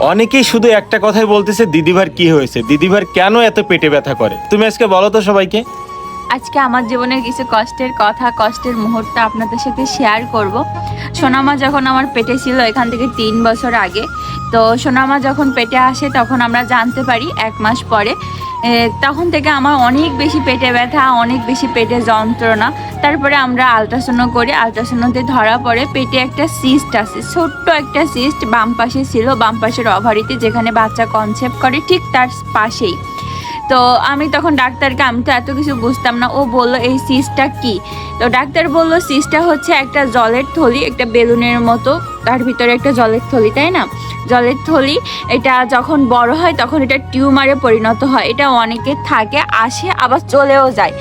অনেকেই শুধু একটা কথাই বলতেছে, দিদিভার কি হয়েছে? দিদিভার কেন এত পেটে ব্যথা করে? তুমি আজকে বলো তো সবাইকে। আজকে আমার জীবনের কিছু কষ্টের কথা, কষ্টের মুহূর্ত আপনাদের সাথে শেয়ার করব। সোনামা যখন আমার পেটে ছিল এখান থেকে তিন বছর আগে, তো সোনামা যখন পেটে আসে তখন আমরা জানতে পারি এক মাস পরে তখন থেকে আমার অনেক বেশি পেটে ব্যথা, অনেক বেশি পেটে যন্ত্রণা। তারপরে আমরা আলট্রাসাউন্ড করি। আলট্রাসাউন্ডে ধরা পড়ে পেটে একটা সিস্ট আছে। ছোট্ট একটা সিস্ট বাম পাশে ছিল, বাম পাশের অভারিতে যেখানে বাচ্চা কনসেপ্ট করে ঠিক তার পাশেই। তো আমি তখন ডাক্তারকে, আমি তো এত কিছু বুঝতাম না। ও বলল, এই সিসটা কি? তো ডাক্তার বলল সিসটা হচ্ছে একটা জলের থলি, একটা বেলুনের মতো। তার ভিতরে একটা জলের থলি, তাই না? জলের থলি, এটা যখন বড় হয় তখন এটা টিউমারে পরিণত হয়। এটা অনেকে থাকে, আসে, আবার চলেও যায়।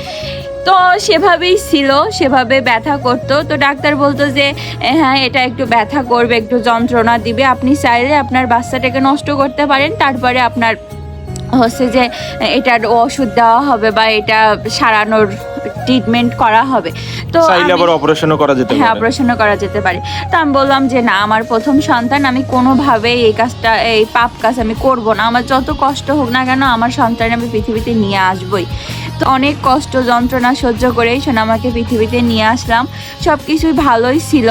তো সেভাবেই ছিল, সেভাবে ব্যথা করতো। তো ডাক্তার বলতো যে হ্যাঁ এটা একটু ব্যথা করবে, একটু যন্ত্রণা দিবে। আপনি চাইলে আপনার বাচ্চাটাকে নষ্ট করতে পারেন। তারপরে আপনার হচ্ছে যে, এটার ওষুধ দেওয়া হবে বা এটা সারানোর ট্রিটমেন্ট করা হবে। তো চাইলে আবার অপারেশনও করা যেতে হ্যাঁ পারে। অপারেশনও করা যেতে পারে। তো আমি বললাম যে না আমার প্রথম সন্তান আমি কোনোভাবেই এই কাজটা এই পাপ কাজ আমি করব না। আমার যত কষ্ট হোক না কেন আমার সন্তান আমি পৃথিবীতে নিয়ে আসবই। তো অনেক কষ্ট, যন্ত্রণা সহ্য করেই সোনামাকে পৃথিবীতে নিয়ে আসলাম। সব কিছুই ভালোই ছিল।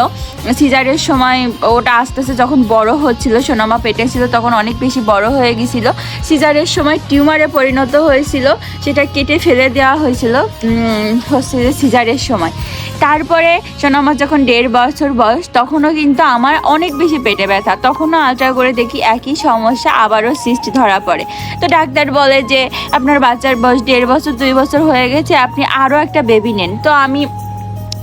সিজারের সময় ওটা আস্তে আস্তে যখন বড় হচ্ছিল, সোনামা পেটে ছিল, তখন অনেক বেশি বড় হয়ে গেছিল। সিজারের সময় টিউমারে পরিণত হয়েছিল, সেটা কেটে ফেলে দেওয়া হয়েছিল হচ্ছে সিজারের সময়। তারপরে শোনো, আমার যখন দেড় বছর বয়স, তখনও কিন্তু আমার অনেক বেশি পেটে ব্যথা। তখনও আলট্রা করে দেখি একই সমস্যা আবারও সিস্ট ধরা পড়ে। তো ডাক্তার বলে যে, আপনার বাচ্চার বয়স দেড় বছর, দুই বছর হয়ে গেছে, আপনি আরও একটা বেবি নেন। তো আমি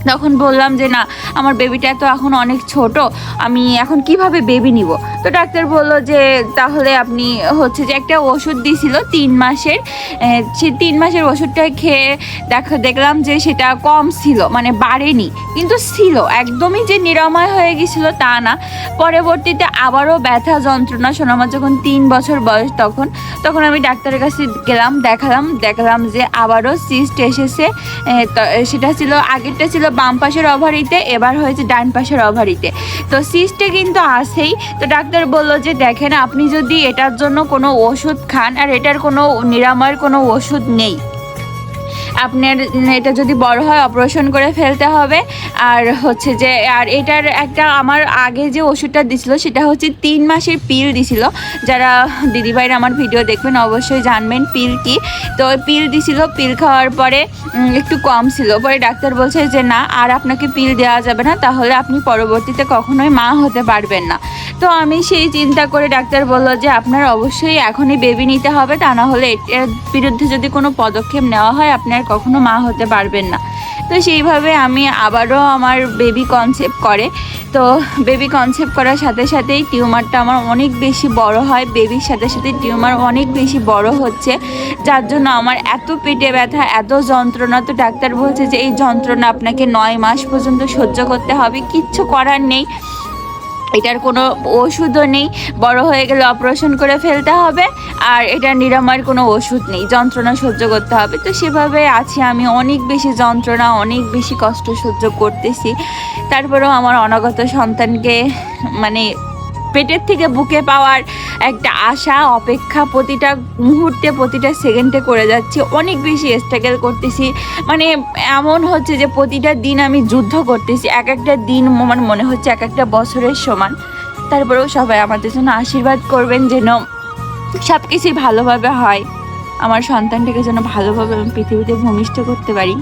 তখন বললাম যে, না, আমার বেবিটা তো এখন অনেক ছোট, আমি এখন কীভাবে বেবি নিব? তো ডাক্তার বলল যে, তাহলে আপনি হচ্ছে যে একটা ওষুধ দিছিল তিন মাসের সে তিন মাসের ওষুধটা খেয়ে দেখা, দেখলাম যে সেটা কম ছিল মানে বাড়েনি, কিন্তু ছিল, একদমই যে নিরাময় হয়ে গেছিল তা না। পরবর্তীতে আবারও ব্যথা যন্ত্রণা শোনামার যখন তিন বছর বয়স তখন তখন আমি ডাক্তারের কাছে গেলাম, দেখালাম, দেখলাম যে আবারও সিস্ট এসেছে সেটা ছিল, আগেরটা ছিল বাম পাশের অভারিতে এবার হয়েছে ডান পাশের অভারিতে তো সিস্টে কিন্তু আসেই তো ডাক্তার বলল যে, দেখেন, আপনি যদি এটার জন্য কোনো ওষুধ খান, আর এটার কোনো নিরাময়ের কোনো ওষুধ নেই, আপনার এটা যদি বড় হয়, অপারেশন করে ফেলতে হবে। আর হচ্ছে যে, আর এটার একটা আমার আগে যে ওষুধটা দিছিল, সেটা হচ্ছে তিন মাসের পিল দিছিল। যারা দিদিভাইরা আমার ভিডিও দেখবেন, অবশ্যই জানবেন পিল কি। তো পিল দিছিল, পিল খাওয়ার পরে একটু কম ছিল। পরে ডাক্তার বলছে যে, না, আর আপনাকে পিল দেওয়া যাবে না। তাহলে আপনি পরবর্তীতে কখনোই মা হতে পারবেন না। তো আমি সেই চিন্তা করে ডাক্তার বলল যে আপনার অবশ্যই এখনই বেবি নিতে হবে, তা না হলে এটার বিরুদ্ধে যদি কোনো পদক্ষেপ নেওয়া হয় আপনি আর কখনো মা হতে পারবেন না। তো সেইভাবে আমি আবারও আমার বেবি কনসেপ্ট করে। তো বেবি কনসেপ্ট করার সাথে সাথেই টিউমারটা আমার অনেক বেশি বড় হয়, বেবির সাথে সাথে টিউমার অনেক বেশি বড় হচ্ছে। যার জন্য আমার এত পেটে ব্যথা, এত যন্ত্রণা, তো ডাক্তার বলছে যে এই যন্ত্রণা আপনাকে নয় মাস পর্যন্ত সহ্য করতে হবে, কিচ্ছু করার নেই। এটার কোনো ওষুধও নেই। বড় হয়ে গেলে অপারেশন করে ফেলতে হবে। আর এটা নিরাময়ের কোনো ওষুধ নেই। যন্ত্রণা সহ্য করতে হবে। তো সেভাবে আছি আমি। অনেক বেশি যন্ত্রণা, অনেক বেশি কষ্ট সহ্য করতেছি। তারপরেও আমার অনাগত সন্তানকে মানে পেটের থেকে বুকে পাওয়ার একটা আশা, অপেক্ষা প্রতিটা মুহূর্তে, প্রতিটা সেকেন্ডে করে যাচ্ছি। অনেক বেশি স্ট্রাগল করতেছি। মানে এমন হচ্ছে যে প্রতিটা দিন আমি যুদ্ধ করতেছি। এক একটা দিন আমার মনে হচ্ছে এক একটা বছরের সমান। তারপরেও সবাই আমাদের জন্য আশীর্বাদ করবেন যেন সব কিছুই ভালোভাবে হয়। আমার সন্তানটাকে যেন ভালোভাবে আমি পৃথিবীতে ভূমিষ্ঠ করতে পারি।